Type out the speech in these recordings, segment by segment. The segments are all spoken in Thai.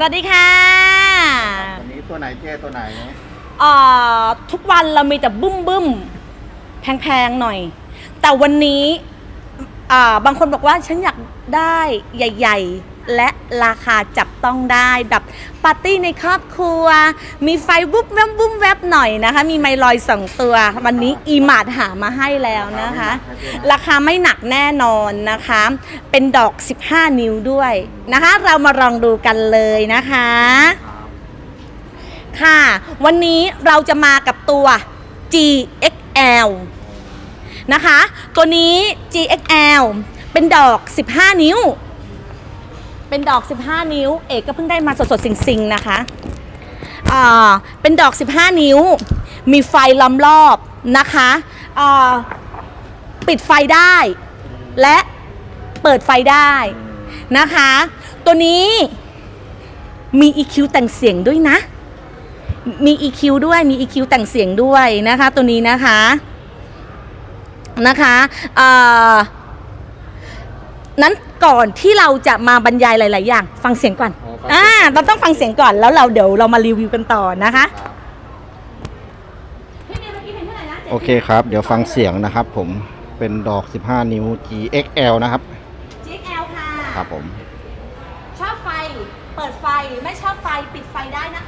สวัสดีค่ะวันนี้ตัวไหนเจ๊ตัวไหนเอ่อทุกวันเรามีแต่บึ้มบึ้มแพงๆหน่อย แต่วันนี้อ่าบางคนบอกว่าฉันอยากได้ใหญ่ ๆ และราคาจับต้องได้แบบปาร์ตี้ในครอบครัว มีไฟบุ้มแวบบุ้มแวบหน่อยนะคะ มีไมลอยสองตัว วันนี้อีมาดหามาให้แล้วนะคะ ราคาไม่หนักแน่นอนนะคะ เป็นดอก 15 นิ้วด้วยนะคะ เรามาลองดูกันเลยนะคะ ค่ะ วันนี้เราจะมากับตัว GXL นะคะ ตัวนี้ GXL เป็นดอก 15 นิ้ว เป็นดอก 15 นิ้ว เอกก็เพิ่งได้มาสดๆสิงๆนะคะอ่าเป็นดอก 15 นิ้ว มีไฟล้อมรอบนะคะอ่าปิดไฟได้ และเปิดไฟได้นะคะ ตัวนี้มี EQ แต่งเสียงด้วยนะ มี EQ ด้วย มี EQ แต่งเสียงด้วยนะคะ ตัวนี้นะคะนะคะอ่อนั้น ก่อนที่เราจะมาบรรยายหลาย ๆ อย่าง ฟังเสียงก่อนอ๋อฟังเสียงอ่าเราต้องฟังเสียงก่อนแล้วเราเดี๋ยวเรามารีวิวกันต่อนะคะโอเคครับ เดี๋ยวฟังเสียงนะครับผมเป็นดอก 15 นิ้ว GXL นะครับ GXL ค่ะ ครับผม ชอบไฟ เปิดไฟ ไม่ชอบไฟ ปิดไฟได้นะคะ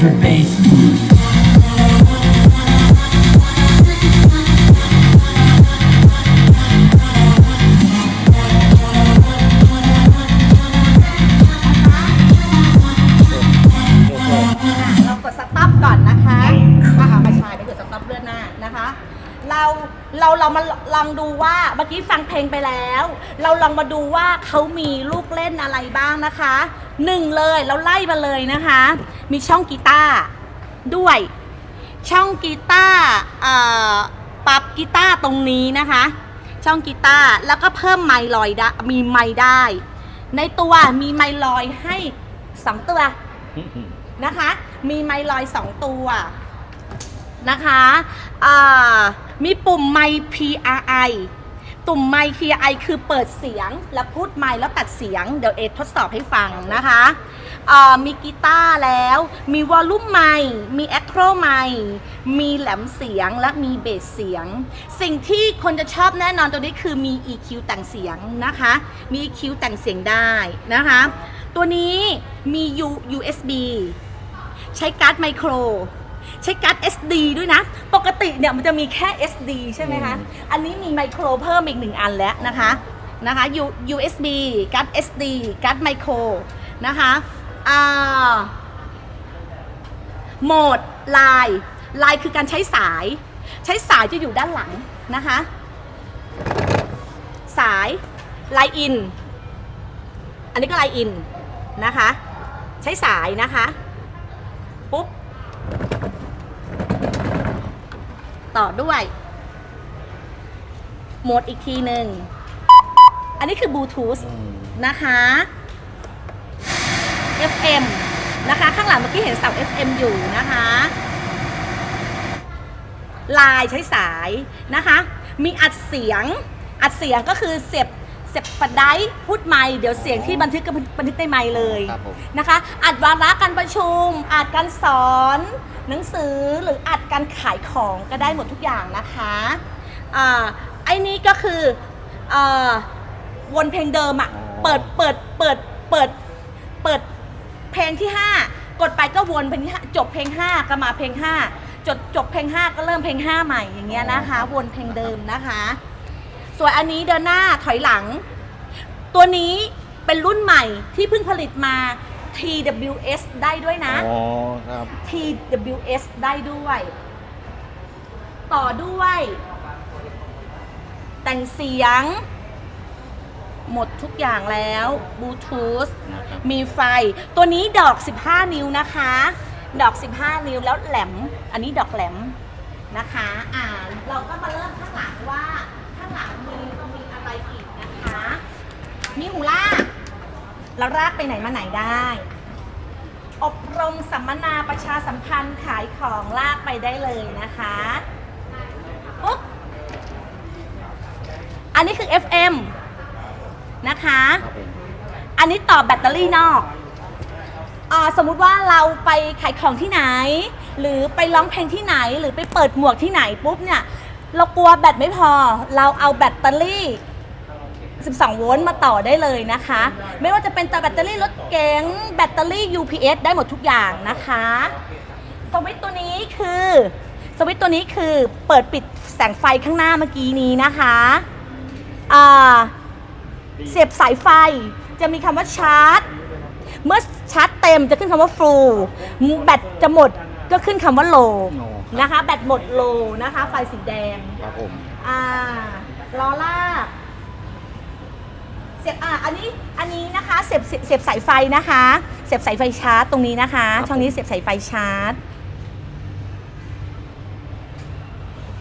culture-based มาลองดูว่าเมื่อกี้ฟังเพลงไปแล้ว เราลองมาดูว่าเขามีลูกเล่นอะไรบ้างนะคะหนึ่งเลยเราไล่มาเลยนะคะ มีช่องกีตาร์ด้วย ช่องกีตาร์ปรับกีตาร์ตรงนี้นะคะ ช่องกีตาร์แล้วก็เพิ่มไมค์ลอยได้มีไมค์ได้ ในตัวมีไมค์ลอยให้สองตัวนะคะ มีไมค์ลอยสองตัวนะคะอ่า มีปุ่มไมค์ PRI ตุ่มไมค์ PRI คือเปิดเสียงแล้วพูดไมค์แล้วตัดเสียง เดี๋ยวเอททดสอบให้ฟังนะคะมีกีตาร์แล้ว มีวอลลุ่มไมค์มีแอคโครไมค์มีแหลมเสียงและมีเบสเสียง สิ่งที่คนจะชอบแน่นอนตัวนี้คือมี EQ แต่งเสียงนะคะ มี EQ แต่งเสียงได้นะคะ ตัวนี้มี U USB ใช้การ์ดไมโคร ใช้การ์ด SD ด้วยนะ ปกติเนี่ยมันจะมีแค่ SD ใช่ไหมคะ อันนี้มีไมโครเพิ่มอีกหนึ่งอันแล้วนะคะนะคะ U USB การ์ด SD การ์ดไมโครนะคะอ่าโหมดไลน์ไลน์คือการใช้สาย ใช้สายจะอยู่ด้านหลังนะคะ สายไลน์อิน อันนี้ก็ไลน์อินนะคะ ใช้สายนะคะ ปุ๊บ ต่อด้วยโหมดอีกทีหนึ่ง อันนี้คือบลูทูธนะคะ FM นะคะ ข้างหลังเมื่อกี้เห็นเสา FM อยู่นะคะลายใช้สายนะคะ มีอัดเสียง อัดเสียงก็คือเสียบเสียบฟันไดร์พูดไม่เดี๋ยวเสียงที่บันทึกก็บันทึกในไม่เลยครับผม นะคะ อัดวาระการประชุมอัดการสอน หนังสือหรืออัดการขายของก็ได้หมดทุกอย่างนะคะอ่าไอ้นี่ก็คืออ่าวนเพลงเดิมอะ่ะอ๋อเปิดเปิดเปิดเปิดเปิดเพลงที่ 5 กดไปก็วนเพลงที่ห้าจบเพลง 5 ก็มาเพลง 5จบจบเพลง 5 ก็เริ่มเพลง 5 ใหม่อย่างเงี้ยนะคะ วนเพลงเดิมนะคะ ส่วนอันนี้เดินหน้าถอยหลัง ตัวนี้เป็นรุ่นใหม่ที่เพิ่งผลิตมา TWS ได้ด้วยนะ อ๋อครับ TWS ได้ด้วย ต่อด้วย แต่งเสียง หมดทุกอย่างแล้วบลูทูธนะครับ มีไฟ ตัวนี้ดอก 15 นิ้วนะคะ ดอก 15 นิ้วแล้วแหลม อันนี้ดอกแหลมนะคะ อ่า เราก็มาเริ่มข้างหลังว่า ข้างหลังมีมีอะไรอีกนะคะ มีหูลาก เราลากไปไหนมาไหนได้ อบรมสัมมนาประชาสัมพันธ์ขายของลากไปได้เลยนะคะปุ๊บอันนี้คือ FM นะคะ อันนี้ต่อแบตเตอรี่นอกอสมมุติว่าเราไปขายของที่ไหน หรือไปร้องเพลงที่ไหน หรือไปเปิดหมวกที่ไหนปุ๊บเนี่ย เรากลัวแบตไม่พอ เราเอาแบตเตอรี่ 12 โวลต์มาต่อได้เลยนะคะ ไม่ว่าจะเป็นต่อแบตเตอรี่รถเก๋งแบตเตอรี่ UPS ได้หมดทุกอย่างนะคะ สวิตช์ตัวนี้คือสวิตช์ตัวนี้คือเปิดปิดแสงไฟข้างหน้าเมื่อกี้นี้นะคะอ่าเสียบสายไฟจะมีคำว่าชาร์จ เมื่อชาร์จเต็มจะขึ้นคำว่า full แบตจะหมดก็ขึ้นคำว่า low อ๋อครับนะคะ แบตหมด low นะคะ ไฟสีแดงครับผมอ่าล้อลาก เสียบอ่าอันนี้อันนี้นะคะเสียบเสียบเสียบสายไฟนะคะ เสียบสายไฟชาร์จตรงนี้นะคะช่องนี้เสียบสายไฟชาร์จ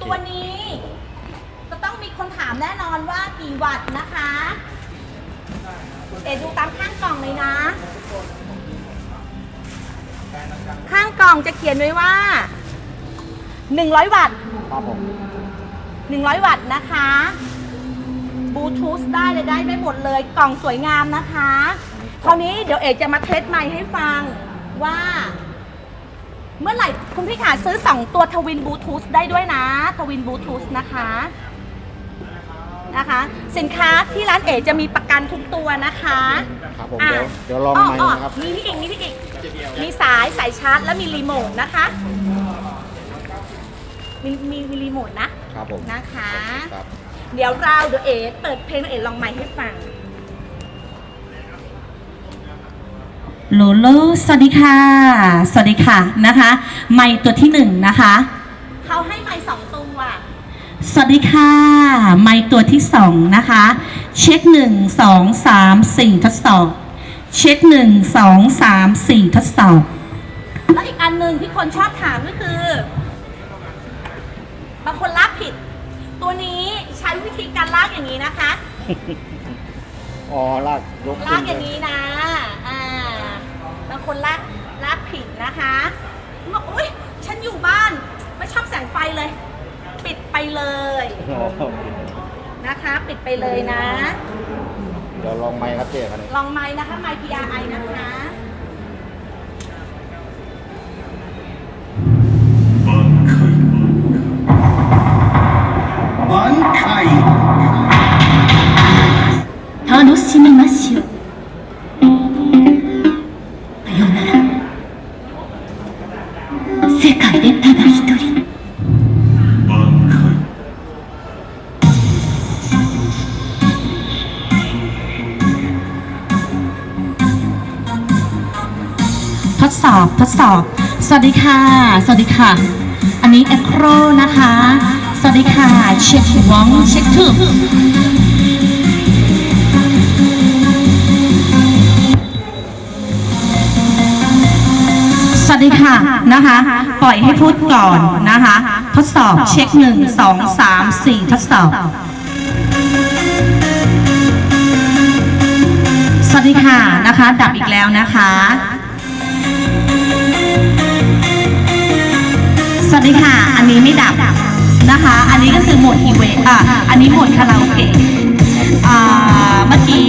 ตัวนี้จะต้องมีคนถามแน่นอนว่ากี่วัตต์นะคะเอ๋ดูตามข้างกล่องเลยนะ ข้างกล่องจะเขียนไว้ว่า 100 วัตต์ ครับผม 100 วัตต์นะคะ บลูทูธได้เลยได้ไม่หมดเลยกล่องสวยงามนะคะคราวนี้เดี๋ยวเอกจะมาเทสไมค์ให้ฟังว่า เมื่อไหร่คุณพี่ขาซื้อ 2 ตัวทวินบลูทูธได้ด้วยนะทวินบลูทูธนะคะนะคะ สินค้าที่ร้านเอกจะมีประกันทุกตัวนะคะครับผมอะเดี๋ยวเดี๋ยวลองอ้ไมค์อ้อนะครับมีที่อีกมีที่อีกมีสายสายชาร์จและมีรีโมทนะคะมีมีมีรีโมทนะครับผมนะคะครับ เดี๋ยวเราเดี๋ยวเอ๋เปิดเพลงแล้วเอ๋ลองไมค์ให้ฟัง โลโลสวัสดีค่ะ สวัสดีค่ะนะคะ ไมค์ตัวที่หนึ่งนะคะ เขาให้ไมค์สองตัว สวัสดีค่ะ ไมค์ตัวที่สองนะคะ เช็คหนึ่งสองสามสี่ทดสอบ เช็คหนึ่งสองสามสี่ทดสอบ แล้วอีกอันหนึ่งที่คนชอบถามก็คือ บางคนลากผิด ตัวนี้ใช้วิธีการลากอย่างนี้นะคะ อ๋อลากยกขึ้ลากนอย่างนี้นะ อ่า บางคนลากลากผิดนะคะบอกอุ้ยฉันอยู่บ้าน ไม่ชอบแสงไฟเลย ปิดไปเลยอ๋อนะคะ ปิดไปเลยนะ เดี๋ยวลองไมค์ครับเจ๊ครับเนี่ยลองไม้นะคะ ไม้ PRI นะคะ สอบ สวัสดีค่ะ สวัสดีค่ะ อันนี้แอคโครนะคะ สวัสดีค่ะ เช็ควองเช็คทูสวัสดีค่ะนะคะ ปล่อยให้พูดก่อนนะคะ ทดสอบเช็คหนึ่งสองสามสี่ทดสอบสวัสดีค่ะนะคะ ดับอีกแล้วนะคะ สวัสดีค่ะ อันนี้ไม่ดับนะคะ อันนี้ก็คือหมดอีเวนอะอันนี้หมดคาราโอเกะอ่าเมื่อกี้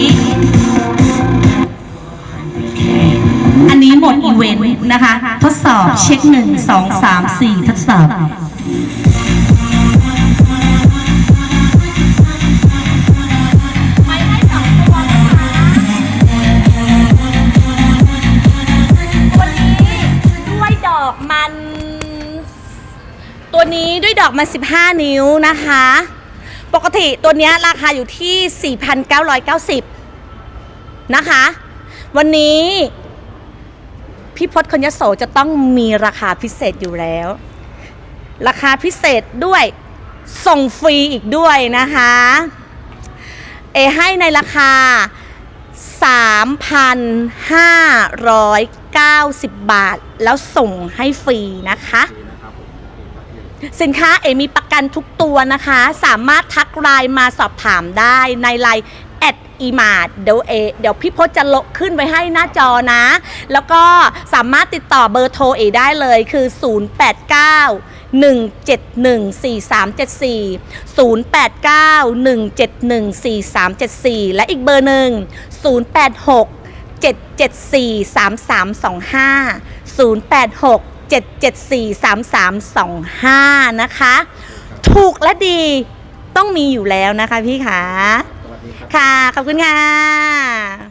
อันนี้หมดอีเวนต์นะคะ ทดสอบเช็คหนึ่งสองสามสี่ทดสอบ นี้ด้วยดอกมัน15 นิ้วนะคะ ปกติตัวนี้ราคาอยู่ที่ 4,990 นะคะ วันนี้พี่พศคนยโสจะต้องมีราคาพิเศษอยู่แล้ว ราคาพิเศษด้วยส่งฟรีอีกด้วยนะคะ เอให้ในราคา 3,590 บาท แล้วส่งให้ฟรีนะคะ สินค้าเอมีประกันทุกตัวนะคะ สามารถทักไลน์มาสอบถามได้ในไลน์แอดอีมาเดี๋ยวเอเดี๋ยวพี่พจน์จะลงขึ้นไว้ให้หน้าจอนะ แล้วก็สามารถติดต่อเบอร์โทรเอได้เลยคือ 089 171 4374 089 171 4374 และอีกเบอร์หนึ่ง086 774 3325 086 774 3325 นะคะ ถูกและดีต้องมีอยู่แล้วนะคะพี่ขาสวัสดีครับค่ะ ขอบคุณค่ะ